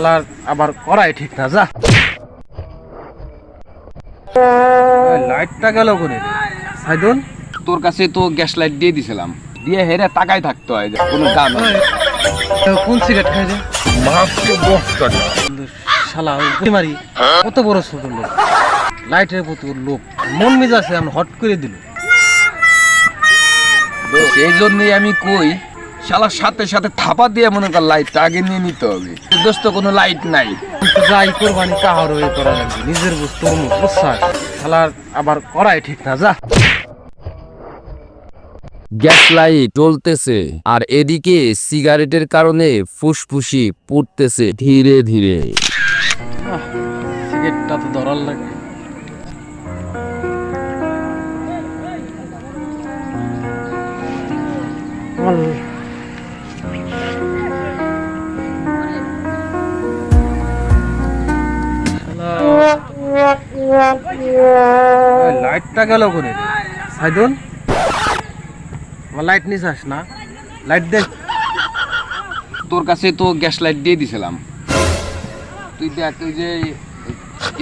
শালার আবার করাই ঠিক না যা। লাইটটা গেল কোনে? সাইদুল? তোর কাছে তো গ্যাস লাইট দিয়ে দিছিলাম। দিয়ে হেরে তাকাই থাকতে হয় কোনো হবে। কোন সিগারেট খাই রে মাত্র দশ টাকা। শালা ওই মারি কত বড় ছোট লোক। লাইটের প্রতি লোক মন মেজাজে আমরা হট করে দিল। এই জন্যই আমি কই শালার সাথে সাথে থাপা দিয়ে মনে কর লাইটটা আগে নিয়ে নিতে হবে। দোস্ত কোনো লাইট নাই। যাই কোরবানি কাহার হয়ে করা লাগবে নিজের বস্তু বুঝছাস শালার আবার করাই ঠিক না যা। গ্যাস লাইট জ্বলতেছে আর এদিকে সিগারেটের কারণে ফুসফুসি পড়তেছে ধীরে ধীরে। সিগারেটটা তো ধরার লাগে। লাইটটা গেল করে সাইদুল আমার লাইট নিস না। লাইট দেখ তোর কাছে তো গ্যাস লাইট দিয়ে দিছিলাম। তুই দেখ, তুই যে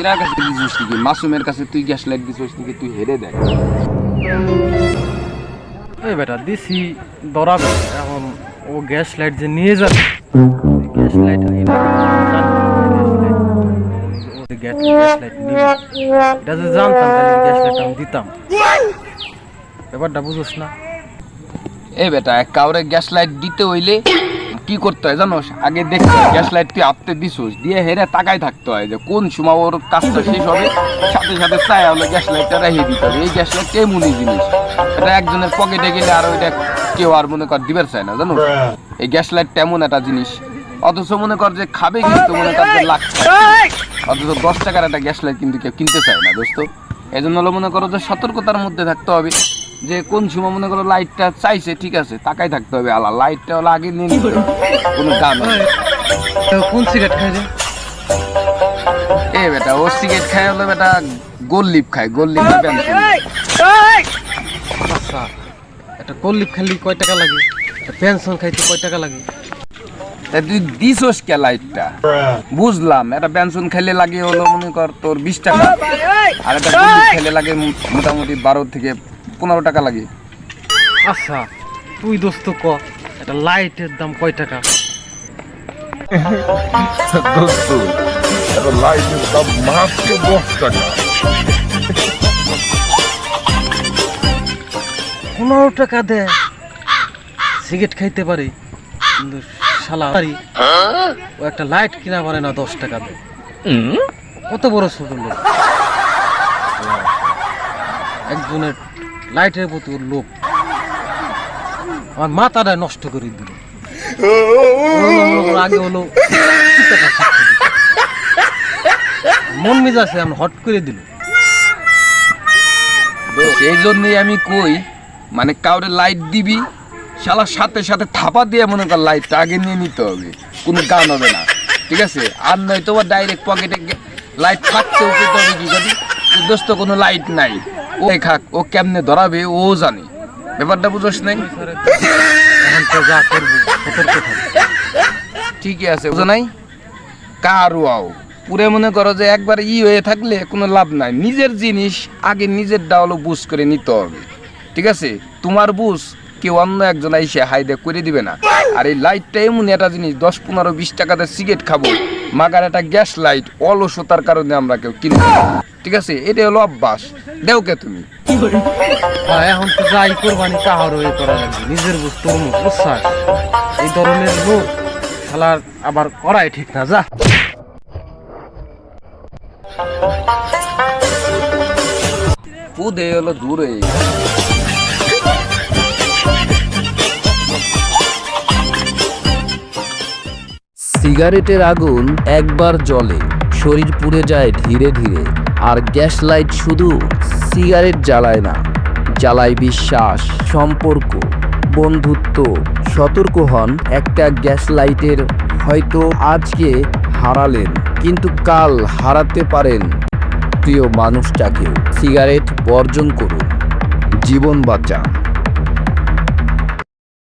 এরার কাছে দিছিস নাকি? মাসুমের কাছে তুই গ্যাস লাইট দিছিস নাকি? তুই হেরে দেখ। এই বেটা, দিছি এখন ও গ্যাস লাইট যে নিয়ে যাবে, গ্যাস লাইট ব্যাপারটা বুঝোস না। এ বেটা কাউরে গ্যাস লাইট দিতে হইলে কি করতে হয় জানোস? আগে দেখতে গ্যাস লাইট তুই আপতে দিছোস দিয়ে হেরে তাকাই থাকতে হয় যে কোন সময় ওর কাজটা শেষ হবে সাথে সাথে চাই হলে গ্যাস লাইটটা রেখে দিতে হবে। এই গ্যাস লাইট এমনই জিনিস। এটা একজনের পকেটে গেলে আর ওইটা কেউ আর মনে কর দিবার চায় না জানো এই গ্যাস লাইট এমন একটা জিনিস। অথচ মনে কর যে খাবে কিন্তু মনে কর যে লাখ অথচ দশ টাকার একটা গ্যাস লাইট কিন্তু কেউ কিনতে চায় না দোস্ত। এই জন্য হলো মনে করো যে সতর্কতার মধ্যে থাকতে হবে। যে কোন সময় মনে করো লাইটটা চাইছে ঠিক আছে তাকাই থাকতে হবে আলা। লাইটটা হলো আগে নিয়ে নিতে। কোনো হবে। কোন সিগারেট খাই রে? এ বেটা ও সিগারেট খায় হলো বেটা গোল লিপ খায় গোল লিপ পেন্সিল আচ্ছা একটা কল্লিপ খালি কয় টাকা লাগে? পেনশন খাইতে কয় টাকা লাগে? তা তুই দিছস কে লাইটটা বুঝলাম এটা পেনশন খেলে লাগে হলো মনে কর তোর বিশ টাকা। আর একটা লিপ খেলে লাগে মোটামুটি বারো থেকে পনেরো টাকা লাগে। আচ্ছা তুই দোস্ত ক একটা লাইটের দাম কয় টাকা? দোস্ত একটা লাইটের দাম মাত্র দশ টাকা। পনেরো টাকা দে। সিগারেট খাইতে পারি কিন্তু শালা পারি ও একটা লাইট কিনা পারে না দশ টাকা দে। কত বড় ছোট লোক একজনের লাইটের প্রতি ওর লোক। আমার মাথাটা নষ্ট করে দিল। আগে হলো মন মেজাজে আমি হট করে দিল। এই জন্যই আমি কই মানে কাউরে লাইট দিবি, শালার সাথে সাথে থাপা দিয়ে মনে কর লাইটটা আগে নিয়ে নিতে হবে। কোনো গান হবে না। ঠিক আছে? আর নয় তোমার ডাইরেক্ট পকেটে লাইট থাকতেও পেতে হবে কি জানি দোস্ত কোনো লাইট নাই। ও খাক ও কেমনে ধরাবে, ও জানে। ব্যাপারটা বুঝোস নাই? ঠিকই আছে, বুঝো নাই? কারু আও। পুরে মনে করো যে একবার ই হয়ে থাকলে কোনো লাভ নাই। নিজের জিনিস আগে নিজের ডাউলো বুঝ করে নিতে হবে। ঠিক আছে? তোমার বুঝ কেউ অন্য একজন এসে হাইদে করে দিবে না। আর এই লাইটটা এমন একটা জিনিস, দশ পনেরো, বিশ টাকাতে সিগারেট খাব। মাগার একটা গ্যাস লাইট অলসতার কারণে আমরা কেউ কিনবো ঠিক আছে? এটা হলো অভ্যাস। দেও কে তুমি? এখন তো যাই কোরবানি কাহার হয়ে করা লাগবে। নিজের বস্তু বুঝছাস? এই ধরনের লোক শালার আবার করাই ঠিক না যা। পুদে হলো দূরে। সিগারেটের আগুন একবার জ্বলে, শরীর পুড়ে যায় ধীরে ধীরে, আর গ্যাস লাইট শুধু সিগারেট জ্বালায় না, জ্বালায় বিশ্বাস, সম্পর্ক, বন্ধুত্ব। সতর্ক হন, একটা গ্যাস লাইটের হয়তো আজকে হারালেন, কিন্তু কাল হারাতে পারেন প্রিয় মানুষটাকে সিগারেট বর্জন করুন, জীবন বাঁচান।